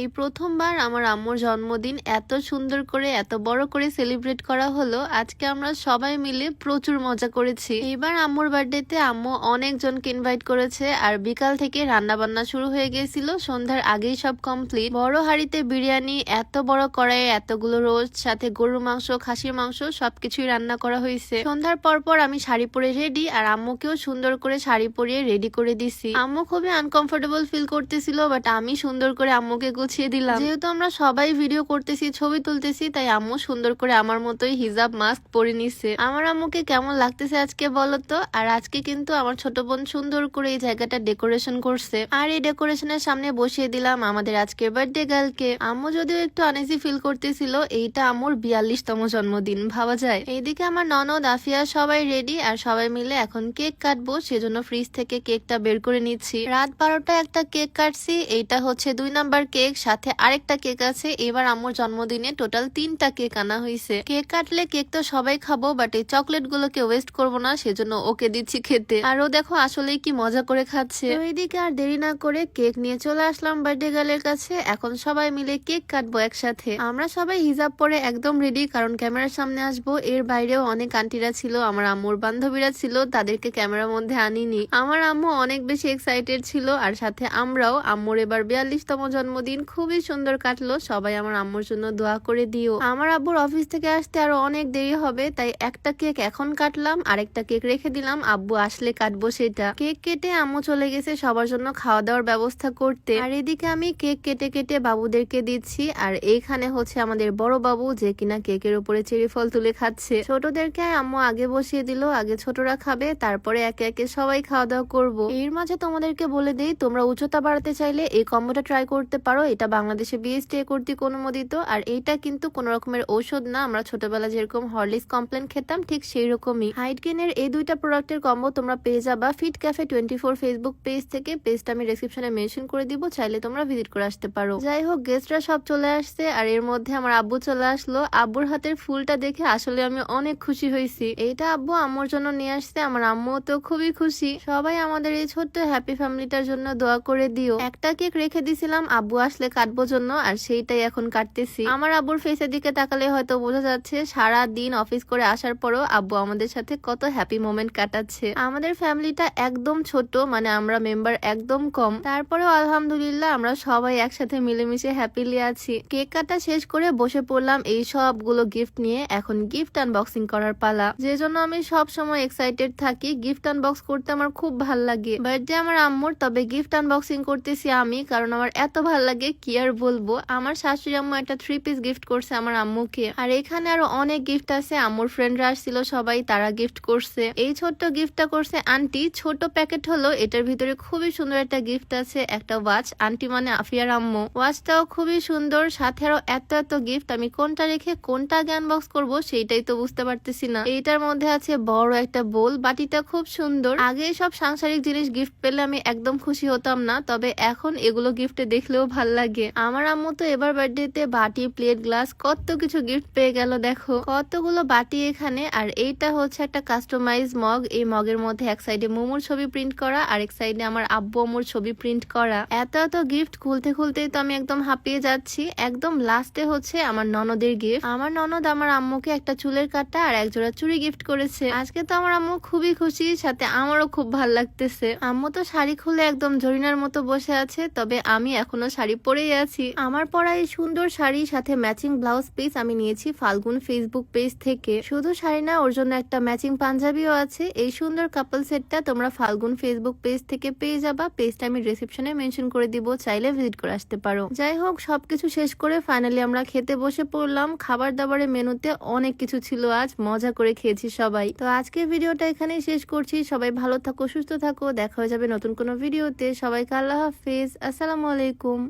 এই প্রথমবার আমার আম্মুর জন্মদিন এত সুন্দর করে, এত বড় করে সেলিব্রেট করা হলো। আজকে আমরা সবাই মিলে প্রচুর মজা করেছি। এইবার আম্মুর বার্থডেতে আম্মু অনেকজনকে ইনভাইট করেছে আর বিকাল থেকে রান্না বান্না শুরু হয়ে গিয়েছিল। সন্ধ্যার আগেই সব কমপ্লিট বড় হাড়িতে বিরিয়ানি, এত বড় কড়াইয়ে এতগুলো রোজ সাথে গরুর মাংস, খাসির মাংস, সবকিছুই রান্না করা হয়েছে। সন্ধ্যার পর পর আমি শাড়ি পরে রেডি আর আম্মুকেও সুন্দর করে শাড়ি পরিয়ে রেডি করে দিছি। আম্মু খুবই আনকমফোর্টেবল ফিল করতেছিল বাট আমি সুন্দর করে আম্মুকে গুছিয়ে দিলাম। যেহেতু আমরা সবাই ভিডিও করতেছি, ছবি তুলতেছি, তাই আম্মু সুন্দর করে আমার মতোই হিজাব মাস্ক পরে নিছে আমার আম্মুকে কেমন লাগতেছে আজকে বলো তো? আর আজকে কিন্তু আমার ছোট বোন সুন্দর করে এই জায়গাটা ডেকোরেশন করছে। আর এই ডেকোরেশনের সামনে বসিয়ে দিলাম আমাদের আজকের বার্থডে গার্লকে আম্মু যদিও একটু আনইজি ফিল করতেছিল, এইটা আম্মুর বিয়াল্লিশতম জন্মদিন, ভাবা যায়। এইদিকে আমার ননদ, আফিয়া, সবাই রেডি আর সবাই মিলে এখন কেক কাটবো, সেজন্য ফ্রিজ থেকে কেকটা বের করে নিচ্ছি। রাত বারোটা একটা কেক কাটছি, এইটা হচ্ছে দুই নাম্বার কেক সাথে আরেকটা কেক আছে। এবার আম্মুর জন্মদিনে টোটাল তিনটা কেক আনা হয়েছে। কেক কাটলে কেক তো সবাই খাব বাট এই চকলেট গুলোকে ওয়েস্ট করব না, সেজন্য ওকে দিচ্ছি খেতে। আর ও দেখো আসলেই কি মজা করে খাচ্ছে। তো এইদিকে আর দেরি না করে কেক নিয়ে চলে আসলাম বার্থডে গার্লের কাছে। এখন সবাই মিলে কেক কাটবো একসাথে। আমরা সবাই হিজাব পরে একদম রেডি কারণ ক্যামেরার সামনে আসব। এর বাইরেও অনেক আন্টিরা ছিল, আমার আম্মুর বান্ধবীরা ছিল, তাদেরকে ক্যামেরার মধ্যে আনিনি। আমার আম্মু অনেক বেশি এক্সাইটেড ছিল, আর সাথে আমরাও, আম্মুর এবার বিয়াল্লিশতম জন্মদিন। খুবই সুন্দর কাটলো। সবাই আমার আম্মুর জন্য দোয়া করে দিও। আমার আব্বুর অফিস থেকে আসতে আরও অনেক দেরি হবে, তাই একটা কেক এখন কাটলাম, আরেকটা কেক রেখে দিলাম। আব্বু আসলে কাটবো সেটা। কেক কেটে আম্মু চলে গেছে সবার জন্য খাওয়া দাওয়ার ব্যবস্থা করতে। আর এদিকে আমি কেক কেটে কেটে বাবুদেরকে দিচ্ছি, আর এইখানে হচ্ছে আমাদের বড় বাবু যে কিনা কেকের উপরে চেরি ফল তুলে খাচ্ছে। ছোটদেরকে আম্মু আগে বসিয়ে দিল, আগে ছোটরা খাবে, তারপরে একে একে সবাই খাওয়া দাওয়া করব। এর মাঝে তোমাদেরকে বলে দিই, তোমরা উচ্চতা বাড়াতে চাইলে এই কম্বোটা ট্রাই করতে পারো এটা বাংলাদেশে বিএসটিএ কর্তৃক অনুমোদিত, আর এইটা কিন্তু কোন রকমের ঔষধ না। আমরা ছোটবেলা যেরকম হরলিক্স কমপ্লেন খেতাম, ঠিক সেই রকমই হাইট গেনের এই দুইটা প্রোডাক্টের কম্বো তোমরা পেয়ে যাবা। Fit cafe twenty four Facebook page থেকে পেজটা আমি ডেসক্রিপশনে মেনশন করে দিব, চাইলে তোমরা ভিজিট করে আসতে পারো। যাই হোক গেস্টরা সব চলে আসছে, আর এর মধ্যে আমার আব্বু চলে আসলো। আব্বুর হাতের ফুলটা দেখে আসলে আমি অনেক খুশি হয়েছি। এইটা আব্বু আম্মুর জন্য নিয়ে আসছে, আমার আম্মু তো খুবই খুশি। সবাই আমাদের এই ছোট্ট হ্যাপি ফ্যামিলিটার জন্য দোয়া করে দিও। একটা কেক রেখে দিছিলাম, আব্বু আসলে কাটবো জন্য, আর সেইটাই এখন কাটতেছি। আমার আব্বুর ফেসের দিকে তাকালে হয়তো বোঝা যাচ্ছে সারা দিন অফিস করে আসার পরও আব্বু আমাদের সাথে কত হ্যাপি মোমেন্ট কাটাচ্ছে। আমাদের ফ্যামিলিটা একদম ছোট মানে আমরা মেম্বার একদম কম। তারপরেও আলহামদুলিল্লাহ আমরা সবাই একসাথে মিলেমিশে হ্যাপিলি আছি। কেক কাটা শেষ করে বসে পড়লাম এই সবগুলো গিফট নিয়ে, এখন গিফট আনবক্সিং করার পালা। যে জন্য আমি সব সময় এক্সাইটেড থাকি গিফট আনবক্স করতে আমার খুব ভালো লাগে। বার্থডে আমার আম্মুর, তবে গিফট আনবক্সিং করতেছি আমি, কারণ আমার এত ভালো লাগে কি আর বলব? আমার শাশুড়ি আম্মু একটা থ্রি পিস গিফট করছে আমার আম্মুকে। আর এখানে আরও অনেক গিফট আছে। আম্মুর ফ্রেন্ডরা আসছিল সবাই, তারা গিফট করছে। এই ছোট্ট গিফটটা করছে আন্টি ছোট প্যাকেট হলো, এটার ভিতরে খুবই সুন্দর একটা গিফট আছে, একটা ওয়াচ আন্টি মানে আফিয়ার আম্মু। ওয়াচটাও খুবই সুন্দর, সাথে আরও এত এত গিফট আমি কোনটা রেখে কোনটা আগে আনবক্স করব সেইটাই তো বুঝতে পারতেছি না। এইটার মধ্যে আছে বড় একটা বোল বাটিটা খুব সুন্দর। আগে সব সাংসারিক জিনিস গিফট পেলে আমি একদম খুশি হতাম না, তবে এখন এগুলো গিফটে দেখলেও ভালো লাগে। আমার আম্মু তো এবার বার্থডেতে বাটি প্লেট গ্লাস কত কিছু গিফট পেয়ে গেল, দেখো। কতগুলো বাটি এখানে, আর এইটা হচ্ছে একটা কাস্টমাইজ মগ এই মগের মধ্যে এক সাইডে মোমোর ছবি প্রিন্ট করা, আর এক সাইডে আমার আব্বু আম্মুর ছবি প্রিন্ট করা। এত এত গিফট খুলতে, খুলতেই তো আমি একদম হাঁপিয়ে যাচ্ছি। একদম লাস্টে হচ্ছে আমার ননদের গিফট আমার ননদ আমার আম্মুকে একটা চুলের কাটা আর এক জোড়া গিফট করেছে। আজকে তো আমার আম্মু খুবই খুশি, সাথে আমারও খুব ভালো লাগতেছে। আম্মু তো শাড়ি খুলে একদম জরিনার মতো বসে আছে, তবে আমি এখনও শাড়ি পরেই আছি। আমার পরা এই সুন্দর শাড়ি সাথে ম্যাচিং ব্লাউজ পিস আমি নিয়েছি ফাল্গুন ফেসবুক পেজ থেকে। শুধু শাড়ি না, ওর জন্য একটা ম্যাচিং পাঞ্জাবিও আছে। এই সুন্দর কাপল সেটটা তোমরা ফাল্গুন ফেসবুক পেজ থেকে পেয়ে যাবা। পেজটা আমি রিসেপশনে মেনশন করে দিব, চাইলে ভিজিট করে আসতে পারো। যাই হোক, সবকিছু শেষ করে ফাইনালি আমরা খেতে বসে পড়লাম। খাবার দাবারের মেনুতে অনেক কিছু ছিল আজ, মজা করে খেয়েছি সবাই। তো আজকে ভিডিওটা এখানেই শেষ করছি। সবাই ভালো থাকো, সুস্থ থাকো। দেখা হয়ে যাবে নতুন কোনো ভিডিওতে। সবাইকে আল্লাহ হাফিজ। আসসালামু আলাইকুম।